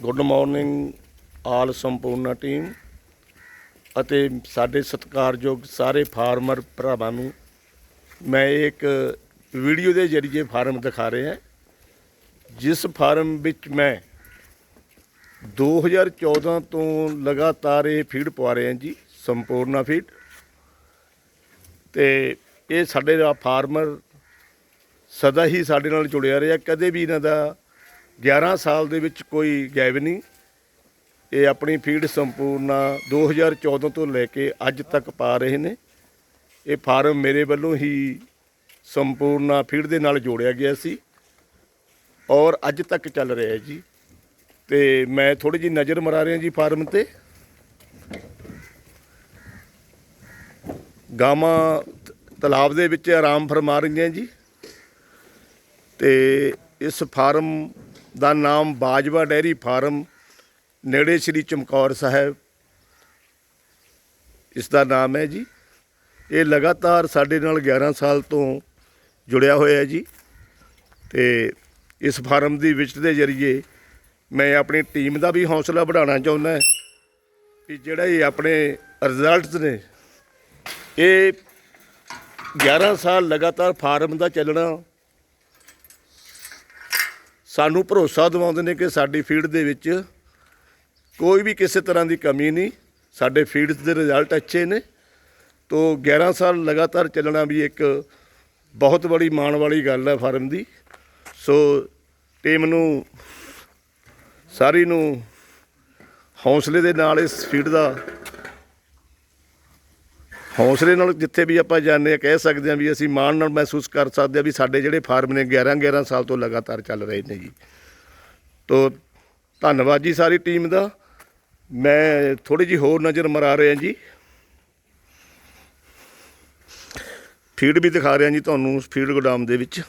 Good morning all Sampurna team ਅਤੇ ਸਾਡੇ ਸਤਿਕਾਰਯੋਗ ਸਾਰੇ ਫਾਰਮਰ ਭਰਾਵਾਂ ਨੂੰ ਮੈਂ ਇੱਕ ਵੀਡੀਓ ਦੇ ਜ਼ਰੀਏ ਫਾਰਮ ਦਿਖਾ ਰਿਹਾ ਜਿਸ ਫਾਰਮ ਵਿੱਚ ਮੈਂ 2014 ਤੋਂ ਲਗਾਤਾਰ ਇਹ ਫੀਡ ਪਵਾ ਰਹੇ ਹਾਂ ਜੀ, ਸੰਪੂਰਨਾ ਫੀਡ ਤੇ ਇਹ ਸਾਡੇ ਦਾ ਫਾਰਮਰ ਸਦਾ ਹੀ ਸਾਡੇ ਨਾਲ ਜੁੜਿਆ ਰਿਹਾ, ਕਦੇ ਵੀ ਇਹਨਾਂ ਦਾ 11 ਸਾਲ ਦੇ ਵਿੱਚ ਕੋਈ ਗਾਇਬ ਨਹੀਂ। ਇਹ ਆਪਣੀ ਫੀਡ ਸੰਪੂਰਨਾ 2014 ਤੋਂ ਲੈ ਕੇ ਅੱਜ ਤੱਕ ਪਾ ਰਹੇ ਨੇ। ਇਹ ਫਾਰਮ ਮੇਰੇ ਵੱਲੋਂ ਹੀ ਸੰਪੂਰਨਾ ਫੀਡ ਦੇ ਨਾਲ ਜੋੜਿਆ ਗਿਆ ਸੀ ਔਰ ਅੱਜ ਤੱਕ ਚੱਲ ਰਿਹਾ ਹੈ ਜੀ। ਤੇ ਮੈਂ ਥੋੜੀ ਜੀ ਨਜ਼ਰ ਮਰਾ ਰਿਹਾ ਜੀ ਫਾਰਮ ਤੇ। ਗਾਵਾਂ ਤਲਾਬ ਦੇ ਵਿੱਚ ਆਰਾਮ ਫਰਮਾ ਰਹੀਆਂ ਜੀ। ਤੇ ਇਸ ਫਾਰਮ ਦਾ ਨਾਮ ਬਾਜਵਾ ਡੈਰੀ ਫਾਰਮ ਨੇੜੇ ਸ੍ਰੀ ਚਮਕੌਰ ਸਾਹਿਬ। ਇਸ ਦਾ ਨਾਮ ਹੈ ਜੀ। ਇਹ ਲਗਾਤਾਰ ਸਾਡੇ ਨਾਲ 11 ਸਾਲ ਤੋਂ ਜੁੜਿਆ ਹੋਇਆ ਹੈ ਜੀ ਤੇ ਇਸ ਫਾਰਮ ਦੀ ਵਿਜ਼ਿਟ ਦੇ ਜ਼ਰੀਏ ਮੈਂ ਆਪਣੀ ਟੀਮ ਦਾ ਵੀ ਹੌਸਲਾ ਵਧਾਉਣਾ ਚਾਹੁੰਦਾ ਕਿ ਜਿਹੜਾ ਇਹ ਆਪਣੇ ਰਿਜ਼ਲਟਸ ਨੇ, ਇਹ 11 ਸਾਲ ਲਗਾਤਾਰ ਫਾਰਮ ਦਾ ਚੱਲਣਾ ਸਾਨੂੰ ਭਰੋਸਾ ਦਿਵਾਉਂਦੇ ਨੇ ਕਿ ਸਾਡੀ ਫੀਡ ਦੇ ਵਿੱਚ ਕੋਈ ਵੀ ਕਿਸੇ ਤਰ੍ਹਾਂ ਦੀ ਕਮੀ ਨਹੀਂ। ਸਾਡੇ ਫੀਡਸ ਦੇ ਰਿਜ਼ਲਟ ਅੱਛੇ ਨੇ। ਤੋ 11 ਸਾਲ ਲਗਾਤਾਰ ਚੱਲਣਾ ਵੀ ਇੱਕ ਬਹੁਤ ਬੜੀ ਮਾਣ ਵਾਲੀ ਗੱਲ ਹੈ ਫਾਰਮ ਦੀ। ਸੋ ਟੀਮ ਨੂੰ, ਸਾਰੀ ਨੂੰ ਹੌਸਲੇ ਦੇ ਨਾਲ ਇਸ ਫੀਡ ਦਾ ਹੌਸਲੇ ਨਾਲ ਜਿੱਥੇ ਵੀ ਆਪਾਂ ਜਾਂਦੇ ਆ ਕਹਿ ਸਕਦੇ ਆ ਵੀ ਅਸੀਂ ਮਾਣ ਨਾਲ ਮਹਿਸੂਸ ਕਰ ਸਕਦੇ ਆ ਵੀ ਸਾਡੇ ਜਿਹੜੇ ਫਾਰਮ ਨੇ 11 11 ਸਾਲ ਤੋਂ ਲਗਾਤਾਰ ਚੱਲ ਰਹੇ ਨੇ ਜੀ। ਤੋ ਧੰਨਵਾਦ ਜੀ ਸਾਰੀ ਟੀਮ ਦਾ। ਮੈਂ ਥੋੜੀ ਜੀ ਹੋਰ ਨਜ਼ਰ ਮਰਾ ਰਿਹਾ ਜੀ। ਫੀਡ ਵੀ ਦਿਖਾ ਰਿਹਾ ਜੀ ਤੁਹਾਨੂੰ, ਫੀਡ ਗੋਦਾਮ ਦੇ ਵਿੱਚ।